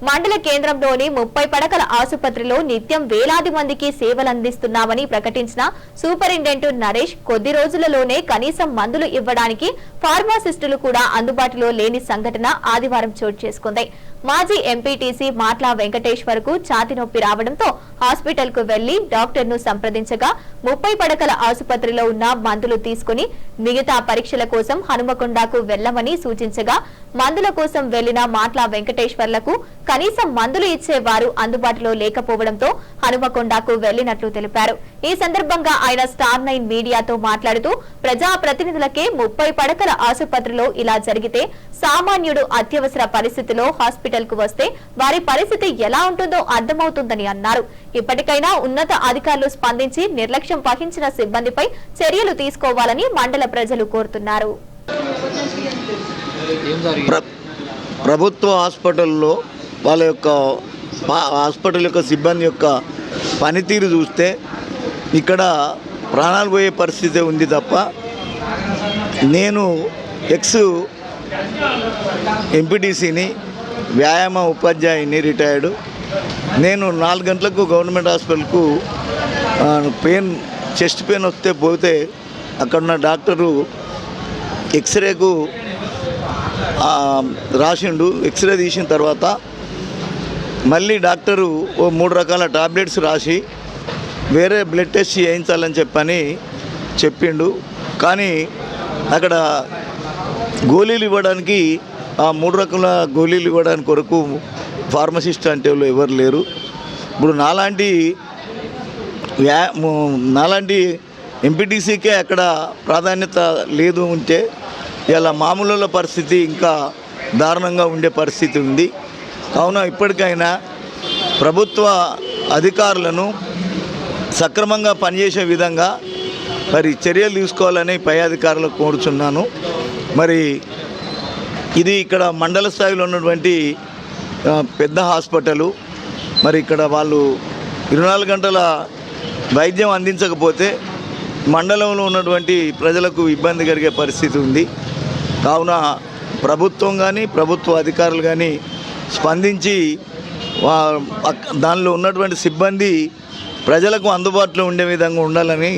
మండల కేంద్రంలోని ముప్పై పడకల ఆసుపత్రిలో నిత్యం వేలాది మందికి సేవలందిస్తున్నామని ప్రకటించిన సూపరింటెండెంట్ నరేష్ కొద్ది రోజులలోనే కనీసం మందులు ఇవ్వడానికి ఫార్మాసిస్టులు కూడా అందుబాటులో లేని సంఘటన ఆదివారం చోటు చేసుకుంది. మాజీ ఎంపీటీసీ మాట్లా వెంకటేశ్వర్కు ఛాతి నొప్పి రావడంతో హాస్పిటల్కు వెళ్ళి డాక్టర్ను సంప్రదించగా ముప్పై పడకల ఆసుపత్రిలో ఉన్న మందులు తీసుకుని మిగతా పరీక్షల కోసం హనుమకొండకు వెళ్ళమని సూచించగా మందుల కోసం వెళ్ళిన మాట్లా వెంకటేశ్వర్లకు కనీసం మందులు ఇచ్చేవారు అందుబాటులో లేకపోవడంతో హనుమకొండకు వెళ్ళినట్లు తెలిపారు. ఈ సందర్భంగా ఆయన స్టార్ నైన్ మీడియాతో మాట్లాడుతూ ప్రజా ప్రతినిధులకే ముప్పై పడకల ఆసుపత్రిలో ఇలా జరిగితే సామాన్యుడు అత్యవసర పరిస్థితిలో హాస్పిటల్కు వస్తే వారి పరిస్థితి ఎలా ఉంటుందో అర్థమవుతుందని అన్నారు. ఇప్పటికైనా ఉన్నత అధికారులు స్పందించి నిర్లక్ష్యం వహించిన సిబ్బందిపై చర్యలు తీసుకోవాలని మండల ప్రజలు కోరుతున్నారు. ప్రభుత్వ హాస్పిటల్లో వాళ్ళ యొక్క హాస్పిటల్ యొక్క సిబ్బంది యొక్క పనితీరు చూస్తే ఇక్కడ ప్రాణాలు పోయే పరిస్థితి ఉంది తప్ప నేను ఎక్స్ ఎంపీటీసీని వ్యాయామ ఉపాధ్యాయుని రిటైర్డు. నేను నాలుగు గంటలకు గవర్నమెంట్ హాస్పిటల్కు పెయిన్ చెస్ట్ పెయిన్ వస్తే పోతే అక్కడున్న డాక్టరు ఎక్స్రేకు రాసిండు ఎక్స్రే తీసిన తర్వాత మళ్ళీ డాక్టరు ఓ మూడు రకాల టాబ్లెట్స్ రాసి వేరే బ్లడ్ టెస్ట్ చేయించాలని చెప్పని చెప్పిండు. కానీ అక్కడ గోళీలు ఇవ్వడానికి ఆ మూడు రకాల గోళీలు ఇవ్వడానికి కొరకు ఫార్మసిస్ట్ అంటే వాళ్ళు ఎవరు లేరు. ఇప్పుడు నాలాంటి వ్యా నాలాంటి ఎంపీటీసీకే అక్కడ ప్రాధాన్యత లేదు ఉంటే ఇలా మామూలుల పరిస్థితి ఇంకా దారుణంగా ఉండే పరిస్థితి ఉంది. కావున ఇప్పటికైనా ప్రభుత్వ అధికారులను సక్రమంగా పనిచేసే విధంగా మరి చర్యలు తీసుకోవాలని పై అధికారులకు కోరుచున్నాను. మరి ఇది ఇక్కడ మండల స్థాయిలో ఉన్నటువంటి పెద్ద హాస్పిటలు. మరి ఇక్కడ వాళ్ళు ఇరవై నాలుగు గంటల వైద్యం అందించకపోతే మండలంలో ఉన్నటువంటి ప్రజలకు ఇబ్బంది కలిగే పరిస్థితి ఉంది. కావున ప్రభుత్వం కానీ ప్రభుత్వ అధికారులు కానీ స్పందించి వా- దానిలో ఉన్నటువంటి సిబ్బంది ప్రజలకు అందుబాటులో ఉండే విధంగా ఉండాలని